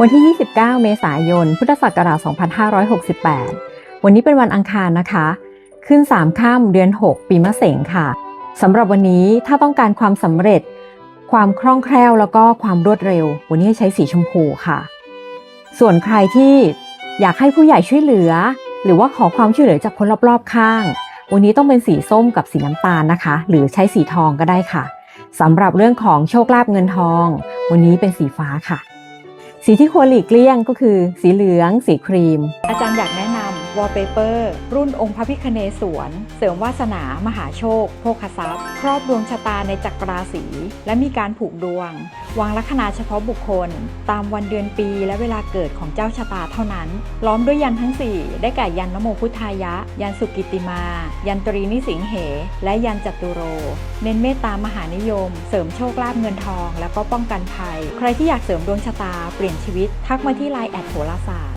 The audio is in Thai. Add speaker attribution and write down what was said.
Speaker 1: วันที่ 29 เมษายน พุทธศักราช 2568 วันนี้เป็นวันอังคารนะคะ ขึ้น3ค่ำเดือน 6 ปีมะเสงค่ะ สำหรับวันนี้ถ้าต้องการความสำเร็จ ความคล่องแคล่วแล้วก็ความรวดเร็ว วันนี้ให้ใช้สีชมพูค่ะ ส่วนใครที่อยากให้ผู้ใหญ่ช่วยเหลือ หรือว่าขอความช่วยเหลือจากคนรอบๆข้าง วันนี้ต้องเป็นสีส้มกับสีน้ำตาลนะคะ หรือใช้สีทองก็ได้ค่ะสำหรับเรื่องของโชคลาภเงินทอง วันนี้เป็นสีฟ้าค่ะ สีที่ควรหลีกเลี่ยงก็คือ สีเหลือง สีครีม อาจารย์อยากแนะนำ วอลเปเปอร์รุ่นองค์พระพิคเนศวรเสริมวาสนามหาโชค โภคทรัพย์ ครอบดวงชะตาในจักรราศีและมีการผูกดวง วางลัคนาเฉพาะบุคคล ตามวันเดือนปีและเวลาเกิดของเจ้าชะตาเท่านั้น ล้อมด้วยยันทั้ง 4 ได้แก่ยันนโมพุทธายะ ยันสุกิติมา ยันตรีนิสิงเห และยันจัตุโร เน้นเมตตามหานิยม เสริมโชคลาภเงินทอง แล้วก็ป้องกันภัย ใครที่อยากเสริมดวงชะตาเปลี่ยนชีวิตทักมาที่ไลน์แอดโหราศาสตร์